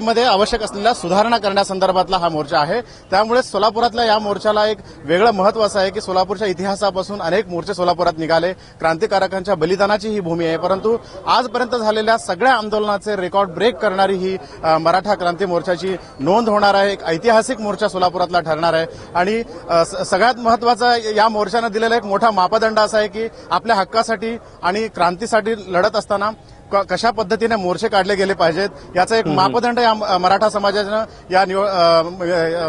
मध्ये आवश्यक असलेल्या सुधारणा करण्यासंदर्भातला हा मोर्चा आहे. त्यामुळे सोलापुरातल्या या मोर्चाला एक वेगळं महत्त्व असं आहे की सोलापूरच्या इतिहासापासून अनेक मोर्चे सोलापुरात निघाले. क्रांतिकारकांच्या बलिदानाची ही भूमी आहे. परंतु आजपर्यंत झालेल्या सगळ्या आंदोलनाचे रेकॉर्ड ब्रेक करणारी ही मराठा क्रांती मोर्चाची नोंद होणार आहे. एक ऐतिहासिक मोर्चा सोलापुरातला ठरणार आहे. आणि स- सगळ्यात महत्त्वाचा या मोर्चानं दिलेला एक मोठा मापदंड असा आहे की आपल्या हक्कासाठी आणि क्रांतीसाठी लढत असताना कशा पद्धतीने मोर्चे काढले गेले पाहिजेत? याचा एक मापदंड या मराठा समाजानं या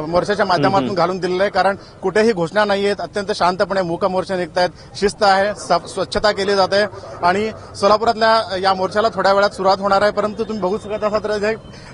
मोर्चाच्या माध्यमातून घालून दिलेलं आहे. कारण कुठेही घोषणा नाही आहेत. अत्यंत शांतपणे मूक मोर्चे निघत आहेत शिस्त आहे. स्वच्छता केली जाते आणि सोलापुरातल्या या मोर्चाला थोड्या वेळात सुरुवात होणार आहे. परंतु तुम्ही बघू शकत असाल तर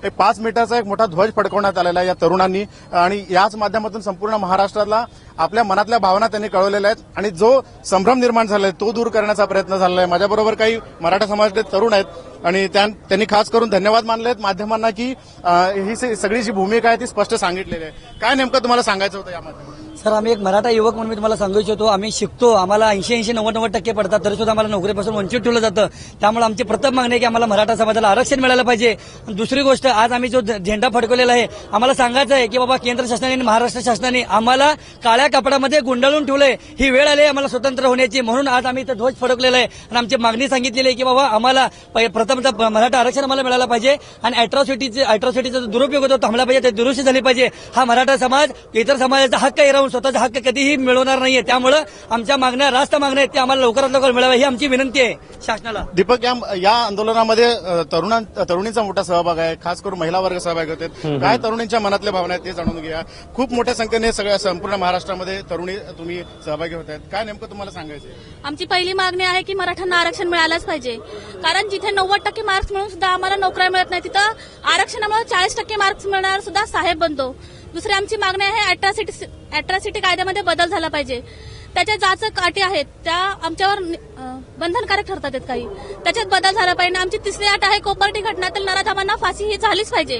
एक पाच मीटरचा एक मोठा ध्वज फडकवण्यात आलेला आहे या तरुणांनी. आणि याच माध्यमातून संपूर्ण महाराष्ट्रातला आपल्या मनातल्या भावना त्यांनी कळवलेल्या आहेत. आणि जो संभ्रम निर्माण झालाय तो दूर करण्याचा प्रयत्न झालेला आहे. माझ्याबरोबर काही मराठा समाजातले तरुण आहेत. आणि त्यांनी खास करून धन्यवाद मानले आहेत माध्यमांना की ही सगळी जी भूमिका आहे ती स्पष्ट सांगितलेली आहे. काय नेमकं तुम्हाला सांगायचं होतं यामध्ये सर आम्ही एक मराठा युवक म्हणून मी तुम्हाला सांगू इच्छितो. आम्ही शिकतो. आम्हाला ऐंशी ऐंशी नव्वद नव्वद टक्के पडतात. तरी सुद्धा आम्हाला नोकरीपासून वंचित ठेवलं जातं. त्यामुळे आमची प्रथम मागणी आहे की आम्हाला मराठा समाजाला आरक्षण मिळालं पाहिजे. दुसरी गोष्ट आज आम्ही जो झेंडा फडकवलेला आहे आम्हाला सांगायचं आहे की बाबा केंद्र शासनाने आणि महाराष्ट्र शासनाने आम्हाला काळ्या कपड्यामध्ये गुंडाळून ठेवलंय. ही वेळ आली आहे आम्हाला स्वतंत्र होण्याची. म्हणून आज आम्ही इथं ध्वज फडकलेला आहे. आणि आमची मागणी सांगितलेली आहे की बाबा आम्हाला पहि- प्रथमतः मराठा आरक्षण आम्हाला मिळालं पाहिजे. आणि अॅट्रॉसिटीचे अॅट्रॉसिटीचा जो दुरुपयोग होतो थांबला पाहिजे. ते दुरुस्ती झाली पाहिजे. हा मराठा समाज इतर समाजाचा हक्क आहे. राहून स्वतःचा हक्क कधीही मिळवणार नाहीये. त्यामुळं आमच्या मागण्या रास्त मागण्या आहेत त्या आम्हाला लवकरात लवकर मिळाव्या ही आमची विनंती आहे शासनाला. दीपक या या आंदोलनामध्ये तरुणां तरुणींचा मोठा सहभाग आहे खास करून महिला वर्ग सहभागी होते. काय तरुणींच्या मनातल्या भावना आहेत ते जाणून घ्या खूप मोठ्या संख्येने सगळ्या संपूर्ण महाराष्ट्रामध्ये तरुणी तुम्ही सहभागी होत आहेत. काय नेमकं तुम्हाला सांगायचं? आमची पहिली मागणी आहे की मराठ्यांना आरक्षण मिळालंच पाहिजे. कारण जिथे नव्वद टक्के मार्क्स मिळून सुद्धा आम्हाला नोकऱ्या मिळत नाही तिथं आरक्षणामुळे चाळीस टक्के मार्क्स मिळणार सुद्धा साहेब बनतो दुसरी आमची मागणी आहे अॅट्रॉसिटी अॅट्रॉसिटी कायद्यामध्ये बदल झाला पाहिजे. त्याच्या जाचक अटी आहेत. त्या आमच्यावर बंधनकारक ठरतात आहेत काही. त्याच्यात बदल झाला पाहिजे. आमची तिसरी अट आहे कोपर्टी घटनातील नराधामांना फाशी ही झालीच पाहिजे.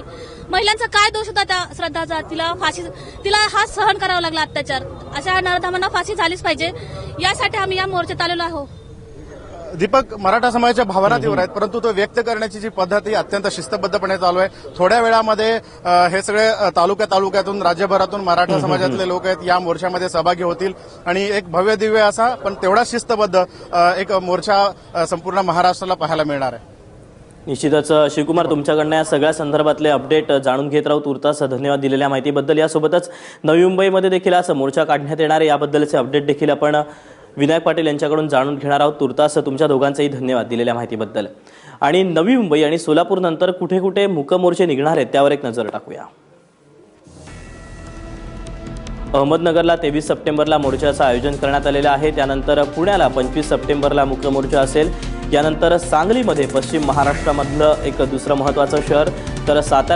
महिलांचा काय दोष होता त्या श्रद्धाचा? तिला फाशी तिला हा सहन करावा लागला अत्याचार. अशा नराधामांना फाशी झालीच पाहिजे. यासाठी आम्ही या मोर्चात आलेलो आहोत. दीपक मराठा समाजाच्या भावना तीव्र आहेत परंतु तो व्यक्त करण्याची जी पद्धत ही अत्यंत शिस्तबद्धपणे चालू आहे. थोड्या वेळामध्ये हे सगळे तालुक्या तालुक्यातून राज्यभरातून मराठा समाजातले लोक आहेत या मोर्चामध्ये सहभागी होतील. आणि एक भव्य दिव्य असा पण तेवढा शिस्तबद्ध एक मोर्चा संपूर्ण महाराष्ट्राला पाहायला मिळणार आहे. निश्चितच शिवकुमार तुमच्याकडनं या सगळ्या संदर्भातले अपडेट जाणून घेत राहू. तुर्तास धन्यवाद दिलेल्या माहितीबद्दल. यासोबतच नवी मुंबईमध्ये देखील आज मोर्चा काढण्यात येणार आहे याबद्दलचे अपडेट देखील आपण विनायक पाटील यांच्याकडून जाणून घेणार आहोत तुर्तास तुमच्या दोघांचेही धन्यवाद दिलेल्या माहितीबद्दल. आणि नवी मुंबई आणि सोलापूर नंतर कुठे कुठे मुकमोर्चे निघणार आहेत त्यावर एक नजर टाकूया. अहमदनगरला तेवीस सप्टेंबरला मोर्चाचं आयोजन करण्यात आलेलं आहे. त्यानंतर पुण्याला पंचवीस सप्टेंबरला मुख्य मोर्चा असेल. यानंतर सांगलीमध्ये पश्चिम महाराष्ट्रामधलं एक दुसरं महत्त्वाचं शहर. तर सातारा